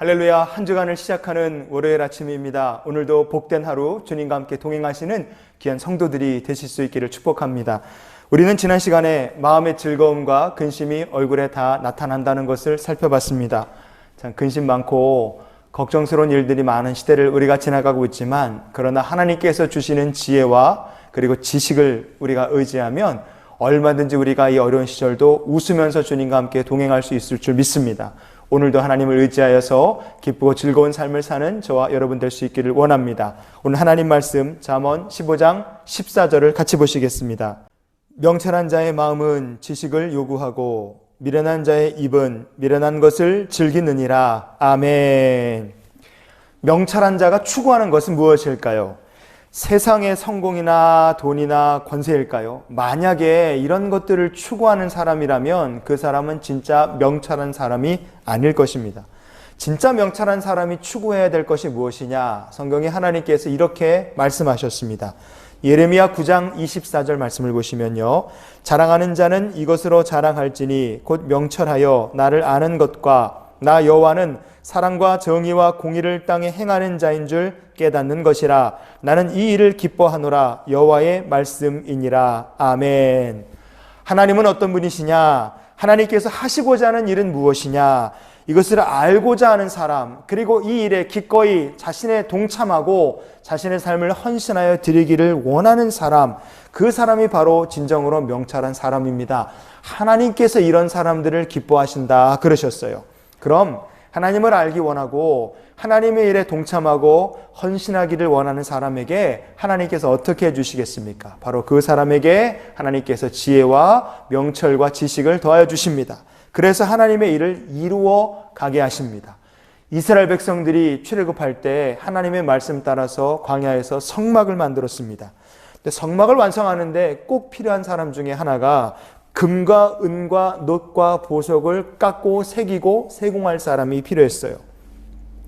할렐루야 한 주간을 시작하는 월요일 아침입니다. 오늘도 복된 하루 주님과 함께 동행하시는 귀한 성도들이 되실 수 있기를 축복합니다. 우리는 지난 시간에 마음의 즐거움과 근심이 얼굴에 다 나타난다는 것을 살펴봤습니다. 참 근심 많고 걱정스러운 일들이 많은 시대를 우리가 지나가고 있지만 그러나 하나님께서 주시는 지혜와 그리고 지식을 우리가 의지하면 얼마든지 우리가 이 어려운 시절도 웃으면서 주님과 함께 동행할 수 있을 줄 믿습니다. 오늘도 하나님을 의지하여서 기쁘고 즐거운 삶을 사는 저와 여러분 될 수 있기를 원합니다. 오늘 하나님 말씀 잠언 15장 14절을 같이 보시겠습니다. 명철한 자의 마음은 지식을 요구하고 미련한 자의 입은 미련한 것을 즐기느니라. 아멘. 명철한 자가 추구하는 것은 무엇일까요? 세상의 성공이나 돈이나 권세일까요? 만약에 이런 것들을 추구하는 사람이라면 그 사람은 진짜 명철한 사람이 아닐 것입니다. 진짜 명철한 사람이 추구해야 될 것이 무엇이냐? 성경에 하나님께서 이렇게 말씀하셨습니다. 예레미야 9장 24절 말씀을 보시면요. 자랑하는 자는 이것으로 자랑할지니 곧 명철하여 나를 아는 것과 나 여호와는 사랑과 정의와 공의를 땅에 행하는 자인 줄 깨닫는 것이라 나는 이 일을 기뻐하노라 여호와의 말씀이니라 아멘. 하나님은 어떤 분이시냐? 하나님께서 하시고자 하는 일은 무엇이냐? 이것을 알고자 하는 사람, 그리고 이 일에 기꺼이 자신의 동참하고 자신의 삶을 헌신하여 드리기를 원하는 사람, 그 사람이 바로 진정으로 명철한 사람입니다. 하나님께서 이런 사람들을 기뻐하신다 그러셨어요. 그럼 하나님을 알기 원하고 하나님의 일에 동참하고 헌신하기를 원하는 사람에게 하나님께서 어떻게 해주시겠습니까? 바로 그 사람에게 하나님께서 지혜와 명철과 지식을 더하여 주십니다. 그래서 하나님의 일을 이루어 가게 하십니다. 이스라엘 백성들이 출애굽할 때 하나님의 말씀 따라서 광야에서 성막을 만들었습니다. 성막을 완성하는데 꼭 필요한 사람 중에 하나가 금과 은과 놋과 보석을 깎고 새기고 세공할 사람이 필요했어요.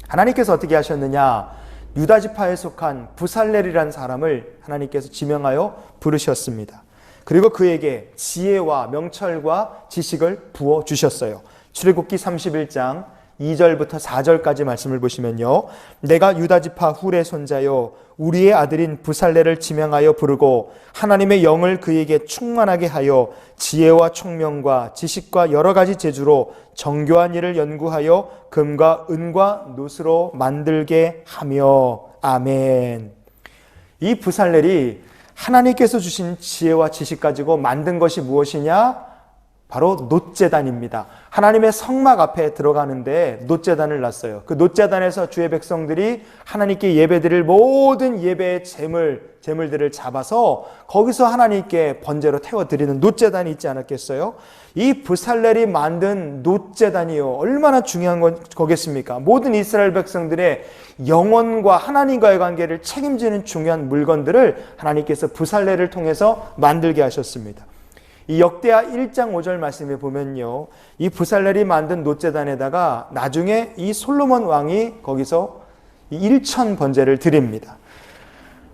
하나님께서 어떻게 하셨느냐? 유다 지파에 속한 부살렐이라는 사람을 하나님께서 지명하여 부르셨습니다. 그리고 그에게 지혜와 명철과 지식을 부어 주셨어요. 출애굽기 31장 2절부터 4절까지 말씀을 보시면요. 내가 유다 지파 훌의 손자요 우리의 아들인 부살레를 지명하여 부르고 하나님의 영을 그에게 충만하게 하여 지혜와 총명과 지식과 여러 가지 재주로 정교한 일을 연구하여 금과 은과 놋으로 만들게 하며 아멘. 이 부살렐이 하나님께서 주신 지혜와 지식 가지고 만든 것이 무엇이냐? 바로 놋재단입니다. 하나님의 성막 앞에 들어가는데 놋재단을 놨어요. 그 놋재단에서 주의 백성들이 하나님께 예배드릴 모든 예배의 재물, 재물들을 잡아서 거기서 하나님께 번제로 태워 드리는 놋재단이 있지 않았겠어요? 이 부살렐이 만든 놋재단이요. 얼마나 중요한 거겠습니까? 모든 이스라엘 백성들의 영혼과 하나님과의 관계를 책임지는 중요한 물건들을 하나님께서 부살렐을 통해서 만들게 하셨습니다. 이 역대하 1장 5절 말씀에 보면요. 이 부살렐이 만든 노제단에다가 나중에 이 솔로몬 왕이 거기서 1천 번제를 드립니다.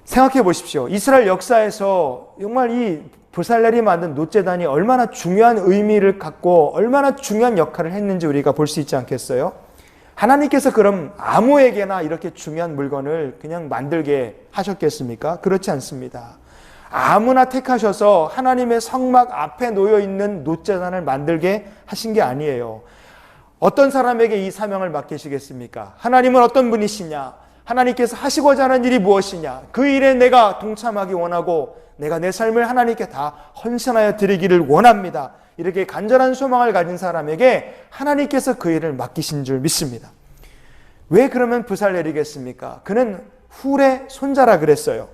생각해 보십시오. 이스라엘 역사에서 정말 이 부살렐이 만든 노제단이 얼마나 중요한 의미를 갖고 얼마나 중요한 역할을 했는지 우리가 볼 수 있지 않겠어요? 하나님께서 그럼 아무에게나 이렇게 중요한 물건을 그냥 만들게 하셨겠습니까? 그렇지 않습니다. 아무나 택하셔서 하나님의 성막 앞에 놓여 있는 노제단을 만들게 하신 게 아니에요. 어떤 사람에게 이 사명을 맡기시겠습니까? 하나님은 어떤 분이시냐? 하나님께서 하시고자 하는 일이 무엇이냐? 그 일에 내가 동참하기 원하고 내가 내 삶을 하나님께 다 헌신하여 드리기를 원합니다. 이렇게 간절한 소망을 가진 사람에게 하나님께서 그 일을 맡기신 줄 믿습니다. 왜 그러면 부살 내리겠습니까? 그는 훌의 손자라 그랬어요.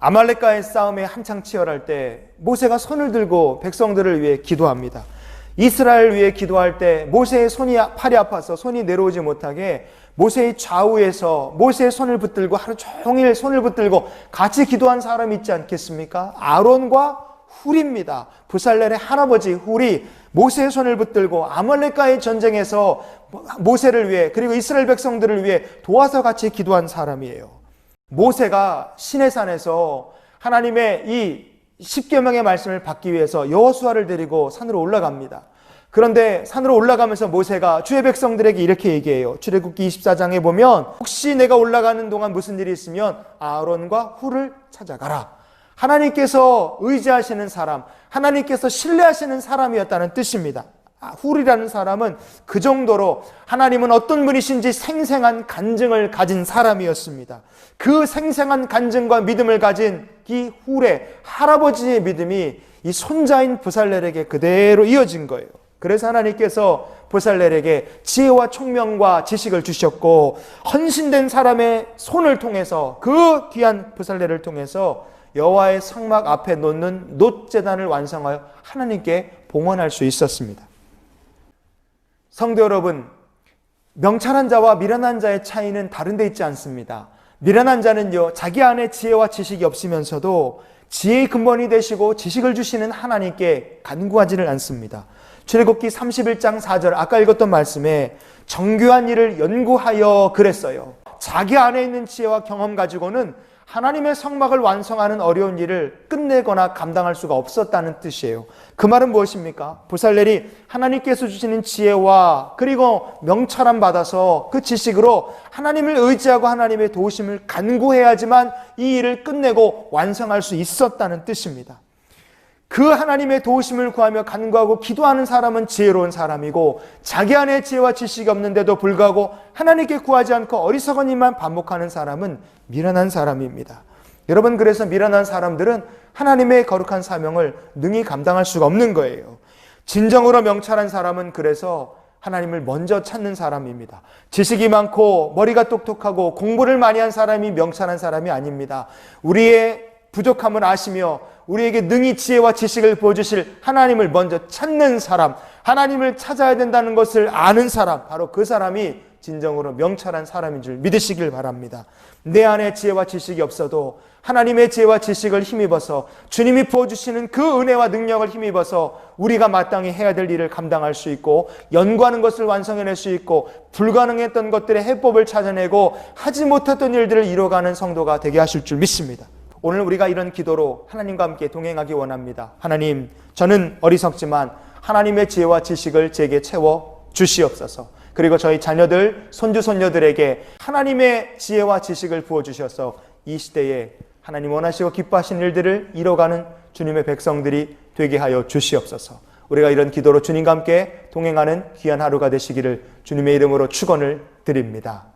아말렉과의 싸움에 한창 치열할 때 모세가 손을 들고 백성들을 위해 기도합니다. 이스라엘 위해 기도할 때 모세의 손이 팔이 아파서 손이 내려오지 못하게 모세의 좌우에서 모세의 손을 붙들고 하루 종일 손을 붙들고 같이 기도한 사람이 있지 않겠습니까? 아론과 훌입니다. 부살렐의 할아버지 훌이 모세의 손을 붙들고 아말렉과의 전쟁에서 모세를 위해 그리고 이스라엘 백성들을 위해 도와서 같이 기도한 사람이에요. 모세가 시내산에서 하나님의 이 십계명의 말씀을 받기 위해서 여호수아를 데리고 산으로 올라갑니다. 그런데 산으로 올라가면서 모세가 주의 백성들에게 이렇게 얘기해요. 출애굽기 24장에 보면 혹시 내가 올라가는 동안 무슨 일이 있으면 아론과 훌을 찾아가라. 하나님께서 의지하시는 사람, 하나님께서 신뢰하시는 사람이었다는 뜻입니다. 아, 훌이라는 사람은 그 정도로 하나님은 어떤 분이신지 생생한 간증을 가진 사람이었습니다. 그 생생한 간증과 믿음을 가진 이 훌의 할아버지의 믿음이 이 손자인 부살렐에게 그대로 이어진 거예요. 그래서 하나님께서 부살렐에게 지혜와 총명과 지식을 주셨고 헌신된 사람의 손을 통해서 그 귀한 부살렐을 통해서 여호와의 성막 앞에 놓는 놋 제단을 완성하여 하나님께 봉헌할 수 있었습니다. 성도 여러분, 명찰한 자와 미련한 자의 차이는 다른 데 있지 않습니다. 미련한 자는요, 자기 안에 지혜와 지식이 없으면서도 지혜의 근본이 되시고 지식을 주시는 하나님께 간구하지를 않습니다. 출애굽기 31장 4절 아까 읽었던 말씀에 정교한 일을 연구하여 그랬어요. 자기 안에 있는 지혜와 경험 가지고는 하나님의 성막을 완성하는 어려운 일을 끝내거나 감당할 수가 없었다는 뜻이에요. 그 말은 무엇입니까? 부살렐이 하나님께서 주시는 지혜와 그리고 명찰함 받아서 그 지식으로 하나님을 의지하고 하나님의 도우심을 간구해야지만 이 일을 끝내고 완성할 수 있었다는 뜻입니다. 그 하나님의 도우심을 구하며 간구하고 기도하는 사람은 지혜로운 사람이고 자기 안에 지혜와 지식이 없는데도 불구하고 하나님께 구하지 않고 어리석은 일만 반복하는 사람은 미련한 사람입니다. 여러분 그래서 미련한 사람들은 하나님의 거룩한 사명을 능히 감당할 수가 없는 거예요. 진정으로 명찰한 사람은 그래서 하나님을 먼저 찾는 사람입니다. 지식이 많고 머리가 똑똑하고 공부를 많이 한 사람이 명찰한 사람이 아닙니다. 우리의 부족함을 아시며 우리에게 능히 지혜와 지식을 보여주실 하나님을 먼저 찾는 사람, 하나님을 찾아야 된다는 것을 아는 사람, 바로 그 사람이 진정으로 명찰한 사람인 줄 믿으시길 바랍니다. 내 안에 지혜와 지식이 없어도 하나님의 지혜와 지식을 힘입어서 주님이 부어주시는 그 은혜와 능력을 힘입어서 우리가 마땅히 해야 될 일을 감당할 수 있고 연구하는 것을 완성해낼 수 있고 불가능했던 것들의 해법을 찾아내고 하지 못했던 일들을 이뤄가는 성도가 되게 하실 줄 믿습니다. 오늘 우리가 이런 기도로 하나님과 함께 동행하기 원합니다. 하나님, 저는 어리석지만 하나님의 지혜와 지식을 제게 채워 주시옵소서. 그리고 저희 자녀들, 손주, 손녀들에게 하나님의 지혜와 지식을 부어주셔서 이 시대에 하나님 원하시고 기뻐하신 일들을 이뤄가는 주님의 백성들이 되게 하여 주시옵소서. 우리가 이런 기도로 주님과 함께 동행하는 귀한 하루가 되시기를 주님의 이름으로 축원을 드립니다.